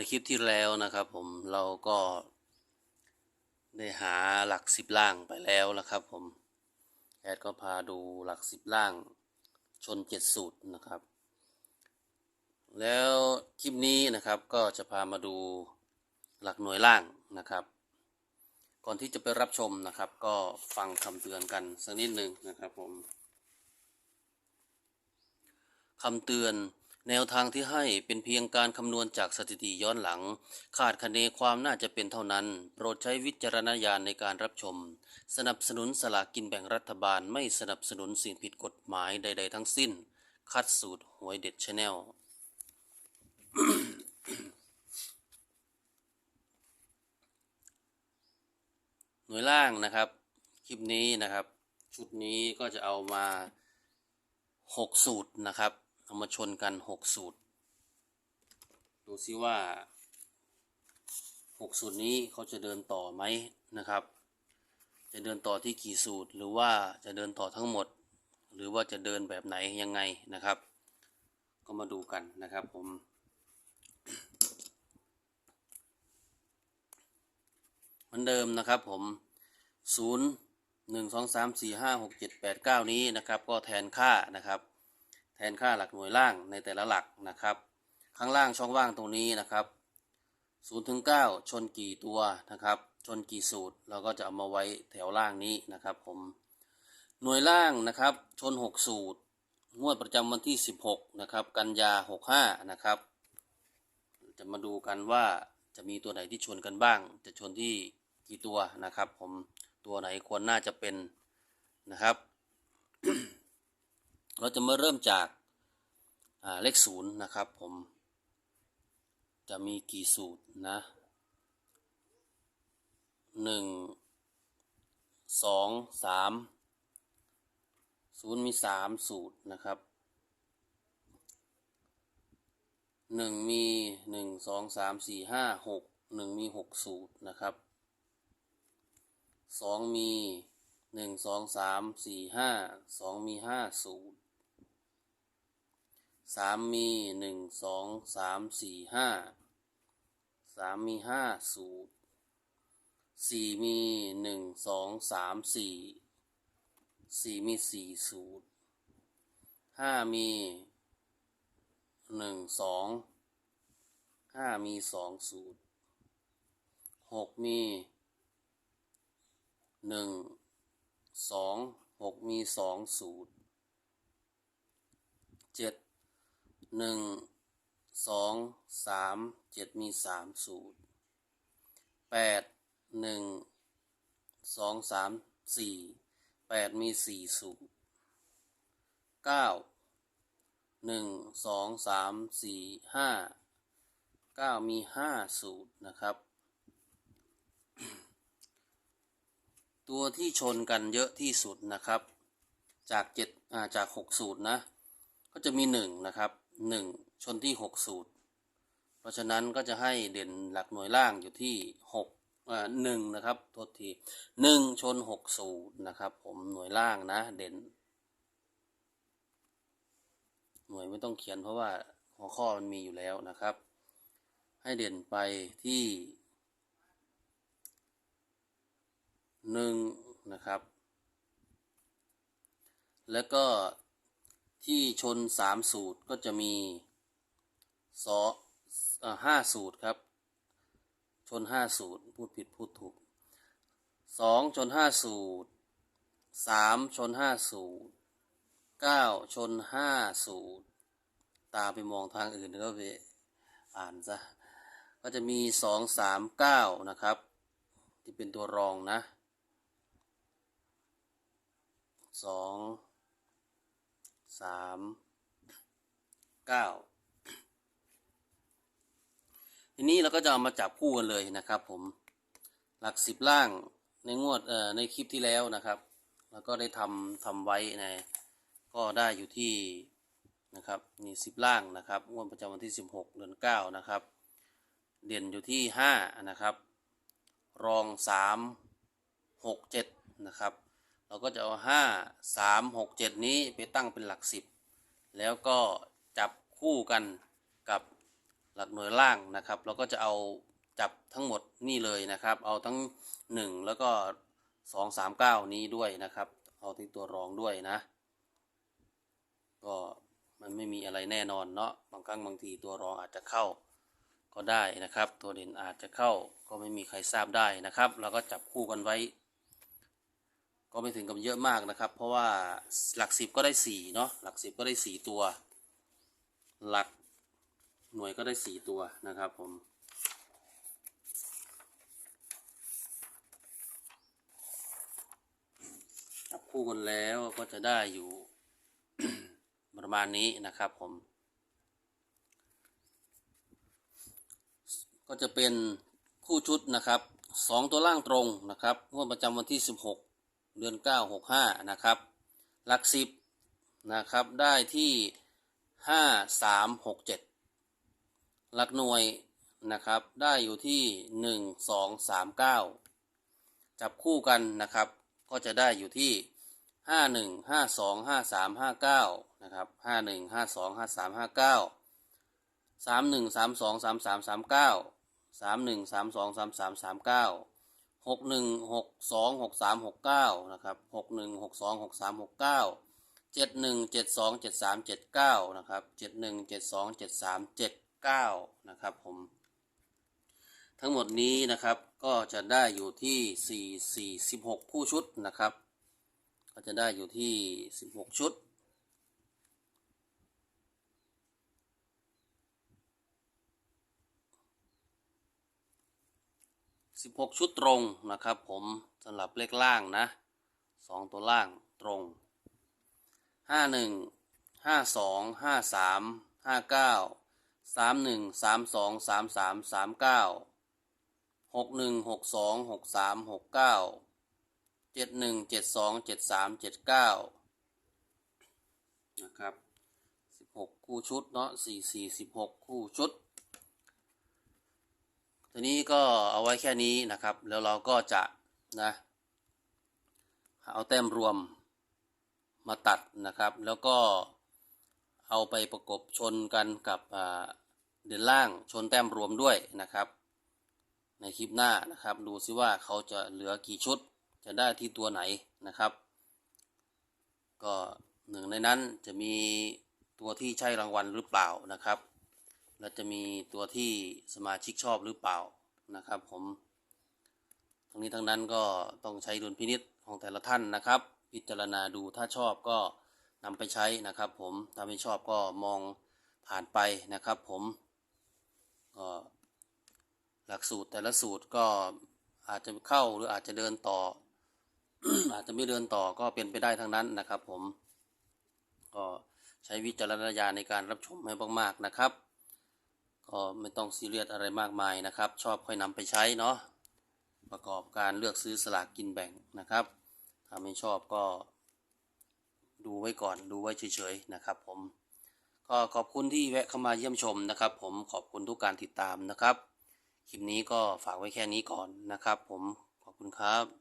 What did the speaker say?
ในคลิปที่แล้วนะครับ ผมเราก็ได้หาหลักสิบล่างไปแล้วนะครับ ผมแอดก็พาดูหลักสิบล่างชนเจ็ดสูตรนะครับ แล้วคลิปนี้นะครับก็จะพามาดูหลักหน่วยล่างนะครับ ก่อนที่จะไปรับชมนะครับ ก็ฟังคำเตือนกันสักนิดหนึ่งนะครับผมคำเตือน แนวทางที่ให้เป็นเพียงการคำนวณจากสถิติย้อนหลัง คาดคะเนความน่าจะเป็นเท่านั้น โปรดใช้วิจารณญาณในการรับชม สนับสนุนสลากกินแบ่งรัฐบาลไม่สนับสนุนสิ่งผิดกฎหมายใด ๆ ทั้งสิ้น คัดสูตรหวยเด็ดชาแนลหน่วยล่างนะครับ คลิปนี้นะครับ ชุดนี้ก็จะเอามาหกสูตรนะครับ เอามาชนกันหกสูตร ดูซิว่าหกสูตรนี้เขาจะเดินต่อไหมนะครับ จะเดินต่อที่กี่สูตร หรือว่าจะเดินต่อทั้งหมด หรือว่าจะเดินแบบไหนยังไงนะครับ ก็มาดูกันนะครับผมเหมือนเดิมนะครับผมศูนย์หนึ่งสองสามสี่ห้าหกเจ็ดแปดเก้านี้นะครับ ก็แทนค่านะครับ ทนค่าหลักหน่วยล่างในแต่ละหลักนะครับ ข้างล่างช่องว่างตรงนี้นะครับศูนย์ถึงเก้าชนกี่ตัวนะครับ ชนกี่สูตรเราก็จะเอามาไว้แถวล่างนี้นะครับผมหน่วยล่างนะครับ ชนหกสูตร งวดประจำวันที่สิบหกนะครับ กันยาหกห้านะครับ จะมาดูกันว่าจะมีตัวไหนที่ชนกันบ้าง จะชนที่กี่ตัวนะครับ ผมตัวไหนควรน่าจะเป็นนะครับ เราจะมาเริ่มจากาเลขศูนย์นะครับผม จะมีกี่สูตรนะหนึ่งสองสามศูนย์มีสามสูตรนะครับหนึ่งมีหนึ่งสองสามสี่ห้าหกหนึ่งมีหกสูตรนะครับสองมีหนึ่งสองสามสี่ห้าสองมีห้าสูตร สามมีหนึ่งสองสามสี่ห้าสามมีห้าสูตรสี่มีหนึ่งสองสามสี่สี่มีสี่สูตรห้ามีหนึ่งสองห้ามีสองสูตรหกมีหนึ่งสองหกมีสองสูตรเจ็ด หนึ่งสองสามเจ็ดมีสามสูตรแปดหนึ่งสองสามสี่แปดมีสี่สูตรเก้าหนึ่งสองสามสี่ห้าเก้ามีห้าสูตรนะครับ ตัวที่ชนกันเยอะที่สุดนะครับ จากเจ็ดจากหกสูตรนะ ก็จะมีหนึ่งนะครับ หนึ่งชนที่หกสูตร เพราะฉะนั้นก็จะให้เด่นหลักหน่วยล่างอยู่ที่หกอ่าหนึ่งนะครับโทษทีหนึ่งชนหกสูตรนะครับผมหน่วยล่างนะเด่น หน่วยไม่ต้องเขียนเพราะว่าหัวข้อมันมีอยู่แล้วนะครับ ให้เด่นไปที่หนึ่งนะครับ แล้วก็ ที่ชนสามสูตรก็จะมีส่อห้าสูตรครับ ชนห้าสูตร พูดผิดพูดถูกสองชนห้าสูตรสามชนห้าสูตรเก้าชนห้าสูตร ตาไปมองทางอื่นก็ไปอ่านซะ ก็จะมีสองสามเก้านะครับ ที่เป็นตัวรองนะสอง สามเก้าทีนี้เราก็จะเอามาจับคู่กันเลยนะครับผมหลักสิบล่างในงวดเอ่อในคลิปที่แล้วนะครับ แล้วก็ได้ทำทำไว้ในก็ได้อยู่ที่นะครับนี่สิบล่างนะครับงวดประจำวันที่สิบหกเดือนเก้านะครับ เด่นอยู่ที่ห้านะครับ รองสามหกเจ็ดนะครับ เราก็จะเอาห้าสามหกเจ็ดนี้ไปตั้งเป็นหลักสิบแล้วก็จับคู่กันกับหลักหน่วยล่างนะครับ เราก็จะเอาจับทั้งหมดนี่เลยนะครับ เอาทั้ง 1 แล้วก็ 2 3 9 นี้ด้วยนะครับ เอาที่ตัวรองด้วยนะ ก็มันไม่มีอะไรแน่นอนเนาะบางครั้งบางทีตัวรองอาจจะเข้าก็ได้นะครับ ตัวเด่นอาจจะเข้าก็ไม่มีใครทราบได้นะครับ เราก็จับคู่กันไว้ ก็ไม่ถึงกับเยอะมากนะครับ เพราะว่าหลักสิบก็ได้สี่เนาะหลักสิบก็ได้สี่ตัว หลักหน่วยก็ได้สี่ตัวนะครับผมจับคู่กันแล้วก็จะได้อยู่ ประมาณนี้นะครับผม ก็จะเป็นคู่ชุดนะครับสองตัวล่างตรงนะครับงวดประจำวันที่16 เดือน 9 6 5 นะครับ หลัก 10 นะครับ ได้ที่ 5 3 6 7 หลักหน่วยนะครับ ได้อยู่ที่ 1 2 3 9 จับคู่กันนะครับ ก็จะได้อยู่ที่ 5 1 5 2 5 3 5 9 นะครับ 5 1 5 2 5 3 5 9 3 1 3 2 3 3 3 9 3 1 3 2 3 3 3 9 หกหนึ่งหกสองหกสามหกเก้านะครับหกหนึ่งหกสองหกสามหกเก้าเจ็ดหนึ่งเจ็ดสองเจ็ดสามเจ็ดเก้านะครับเจ็ดหนึ่งเจ็ดสองเจ็ดสามเจ็ดเก้านะครับผม ทั้งหมดนี้นะครับก็จะได้อยู่ที่สี่สี่สิบหกคู่ชุดนะครับ ก็จะได้อยู่ที่16ชุด 16 ชุดตรงนะครับ ผมสำหรับเลขล่างนะ 2 ตัวล่างตรง 51 52 53 59 31 32 33 39 61 62 63 69เจ็ดหนึ่งเจ็ดสองเจ็ดสามเจ็ดเก้านะครับสิบหกคู่ชุดเนาะสี่สี่สิบหกคู่ชุด ทีนี้ก็เอาไว้แค่นี้นะครับ แล้วเราก็จะนะเอาแต้มรวมมาตัดนะครับ แล้วก็เอาไปประกบชนกันกับเด่นล่างชนแต้มรวมด้วยนะครับ ในคลิปหน้านะครับ ดูซิว่าเขาจะเหลือกี่ชุดจะได้ที่ตัวไหนนะครับ ก็หนึ่งในนั้นจะมีตัวที่ใช่รางวัลหรือเปล่านะครับ และจะมีตัวที่สมาชิกชอบหรือเปล่านะครับผม ทั้งนี้ทั้งนั้นก็ต้องใช้ดุลพินิษของแต่ละท่านนะครับ พิจารณาดูถ้าชอบก็นำไปใช้นะครับผม ถ้าไม่ชอบก็มองผ่านไปนะครับผมก็หลักสูตรแต่ละสูตรก็อาจจะเข้าหรืออาจจะเดินต่อ อาจจะไม่เดินต่อก็เป็นไปได้ทั้งนั้นนะครับผม ก็ใช้วิจารณญาณในการรับชมให้มากๆนะครับ ก็ไม่ต้องซีเรียสอะไรมากมายนะครับ ชอบค่อยนำไปใช้เนาะประกอบการเลือกซื้อสลากกินแบ่งนะครับถ้าไม่ชอบก็ดูไว้ก่อนดูไว้เฉยๆนะครับ ผมก็ขอบคุณที่แวะเข้ามาเยี่ยมชมนะครับ ผมขอบคุณทุกการติดตามนะครับคลิปนี้ก็ฝากไว้แค่นี้ก่อนนะครับ ผมขอบคุณครับ